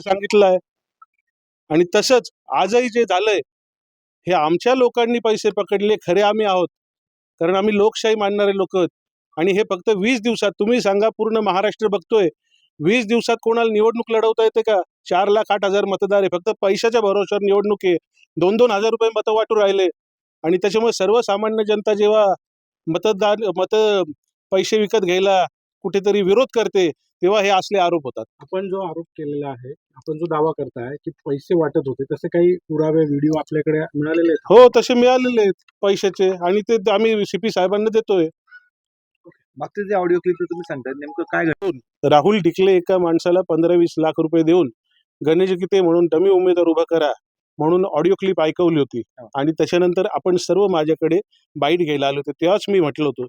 सांगितलं आहे आणि तसंच आजही जे झालंय हे आमच्या लोकांनी पैसे पकडले खरे आम्ही आहोत. कारण आम्ही लोकशाही मानणारे लोक आणि हे फक्त वीस दिवसात तुम्ही सांगा पूर्ण महाराष्ट्र बघतोय. वीस दिवसात कोणाला निवडणूक लढवता येते का? चार लाख आठ हजार मतदार आहे. फक्त पैशाच्या भरोश्यावर निवडणूक आहे. दोन दोन हजार रुपये मतं वाटू राहिले. आणि त्याच्यामुळे सर्वसामान्य जनता जेव्हा मतदान मत पैसे विकत घ्यायला कुठेतरी विरोध करते तेव्हा हे असले आरोप होतात. आपण जो आरोप केलेला आहे आपण जो दावा करताय की पैसे वाटत होते तसे काही पुरावे व्हिडिओ आपल्याकडे मिळालेले आहेत? हो तसे मिळालेले आहेत पैशाचे आणि ते आम्ही सीपी साहेबांना देतोय. मागचे जे ऑडिओ क्लिप तुम्ही सांगताय नेमकं काय घडलं? राहुल टिकले एका माणसाला पंधरा वीस लाख रुपये देऊन गणेश गीते म्हणून डमी उमेदवार उभा करा म्हणून ऑडिओ क्लिप ऐकवली होती. आणि त्याच्यानंतर आपण सर्व माझ्याकडे बाईट घ्यायला आलो होते तेव्हाच मी म्हटलं होतं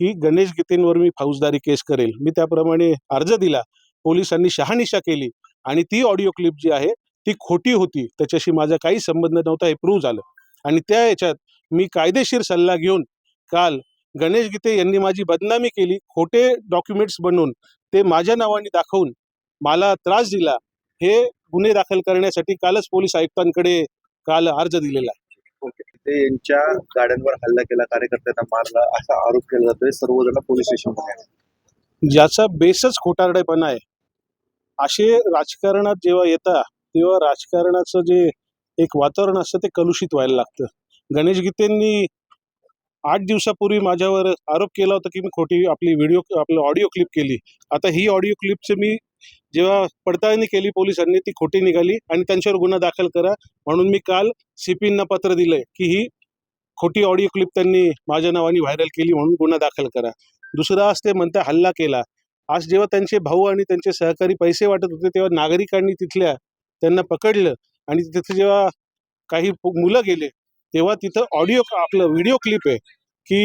की गणेश गीतेंवर मी फौजदारी केस करेल. मी त्याप्रमाणे अर्ज दिला. पोलिसांनी शहानिशा केली आणि ती ऑडिओ क्लिप जी आहे ती खोटी होती. त्याच्याशी माझा काही संबंध नव्हता हे प्रूव्ह झालं. आणि त्या याच्यात मी कायदेशीर सल्ला घेऊन काल गणेश गीते यांनी माझी बदनामी केली खोटे डॉक्युमेंट्स बनवून ते माझ्या नावाने दाखवून मला त्रास दिला. हे गुन्हे दाखल करण्यासाठी कालच पोलीस आयुक्तांकडे काल अर्ज दिलेला आहे. ते यांच्या गाड्यांवर हल्ला केला कार्यकर्त्यांना मारला असा आरोप केला जातोय. सर्वजण पोलीस स्टेशनमध्ये ज्याचा बेसच खोटारडेपणा आहे. असे राजकारणात जेव्हा येतात तेव्हा राजकारणाचं जे एक वातावरण असतं ते कलुषित व्हायला लागतं. गणेश गीतेंनी आठ दिवसापूर्वी माझ्यावर आरोप केला होता की मी खोटी आपली व्हिडिओ आपलं ऑडिओ क्लिप केली. आता ही ऑडिओ क्लिपचे मी जेव्हा पडताळणी केली पोलिसांनी ती खोटी निघाली आणि त्यांच्यावर गुन्हा दाखल करा. म्हणून मी काल सीपींना पत्र दिलंय की ही खोटी ऑडिओ क्लिप त्यांनी माझ्या नावाने व्हायरल केली म्हणून गुन्हा दाखल करा. दुसरा आज ते म्हणता हल्ला केला. आज जेव्हा त्यांचे भाऊ आणि त्यांचे सहकारी पैसे वाटत होते तेव्हा नागरिकांनी तिथल्या त्यांना पकडलं आणि तिथे जेव्हा काही मुलं गेले तेव्हा तिथं ऑडिओ आपलं व्हिडिओ क्लिप आहे की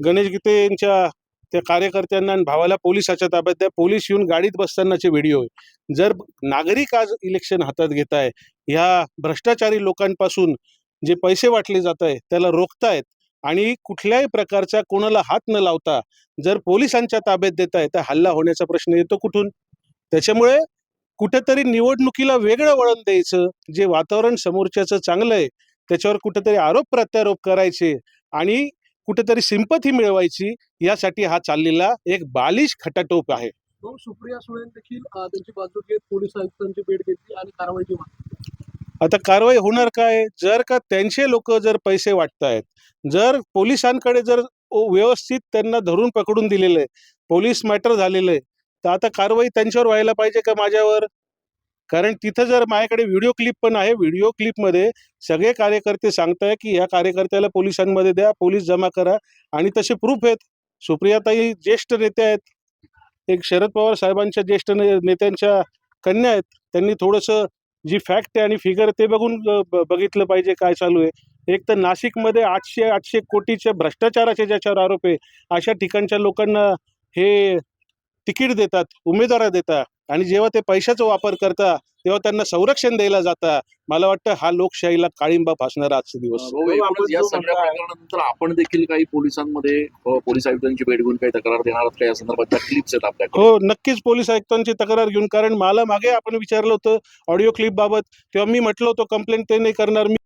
गणेश गीते यांच्या त्या कार्यकर्त्यांना आणि भावाला पोलिसाच्या ताब्यात द्या. पोलीस येऊन गाडीत बसतानाचे व्हिडिओ आहे. जर नागरिक आज इलेक्शन हातात घेत आहे ह्या भ्रष्टाचारी लोकांपासून जे पैसे वाटले जात आहे त्याला रोखतायत आणि कुठल्याही प्रकारचा कोणाला हात न लावता जर पोलिसांच्या ताब्यात देत आहे तर हल्ला होण्याचा प्रश्न येतो कुठून? त्याच्यामुळे कुठेतरी निवडणुकीला वेगळं वळण द्यायचं जे वातावरण समोरच्याचं चांगलं आहे त्याच्यावर कुठेतरी आरोप प्रत्यारोप करायचे आणि कुठेतरी सिंपथी मिळवायची यासाठी हा चाललेला एक बालिश खटाटोप आहे. सुप्रिया सुळे देखील त्यांची बाजू घेत पोलीस आयुक्तांची भेट घेतली आणि कारवाईची आता कारवाई होणार काय? जर का त्यांचे लोक जर पैसे वाटतायत जर पोलिसांकडे जर व्यवस्थित त्यांना धरून पकडून दिलेलं आहे पोलीस मॅटर झालेलं आहे तर आता कारवाई त्यांच्यावर व्हायला पाहिजे का माझ्यावर? कारण तिथं जर माझ्याकडे व्हिडिओ क्लिप पण आहे व्हिडिओ क्लिपमध्ये सगळे कार्यकर्ते सांगताय की ह्या कार्यकर्त्याला पोलिसांमध्ये द्या पोलीस जमा करा आणि तसे प्रूफ आहेत. सुप्रियाताई ज्येष्ठ नेते आहेत. एक शरद पवार साहेबांच्या ज्येष्ठ ने- नेत्यांच्या कन्या आहेत. त्यांनी थोडंसं जी फॅक्ट आहे आणि फिगर ते बघून ब- बघितलं पाहिजे काय चालू आहे. एक तर नाशिकमध्ये आठशे आठशे कोटीच्या भ्रष्टाचाराचे ज्याच्यावर आरोप आहे अशा ठिकाणच्या लोकांना हे तिकीट देतात उमेदवार देतात आणि जेव्हा ते पैशाचा वापर करता तेव्हा त्यांना संरक्षण द्यायला जाता मला वाटतं हा लोकशाहीला काळिंबा फासणारा आजचा दिवस. प्रकरणानंतर आपण देखील काही पोलिसांमध्ये पोलीस आयुक्तांची भेट घेऊन काही तक्रार देणार आहात का? या संदर्भात क्लिप्स आहेत आपल्याकडे. हो नक्कीच पोलीस आयुक्तांची तक्रार घेऊन कारण मला मागे आपण विचारलं होतं ऑडिओ क्लिप बाबत. तेव्हा मी म्हटलं होतं कंप्लेंट ते नाही करणार मी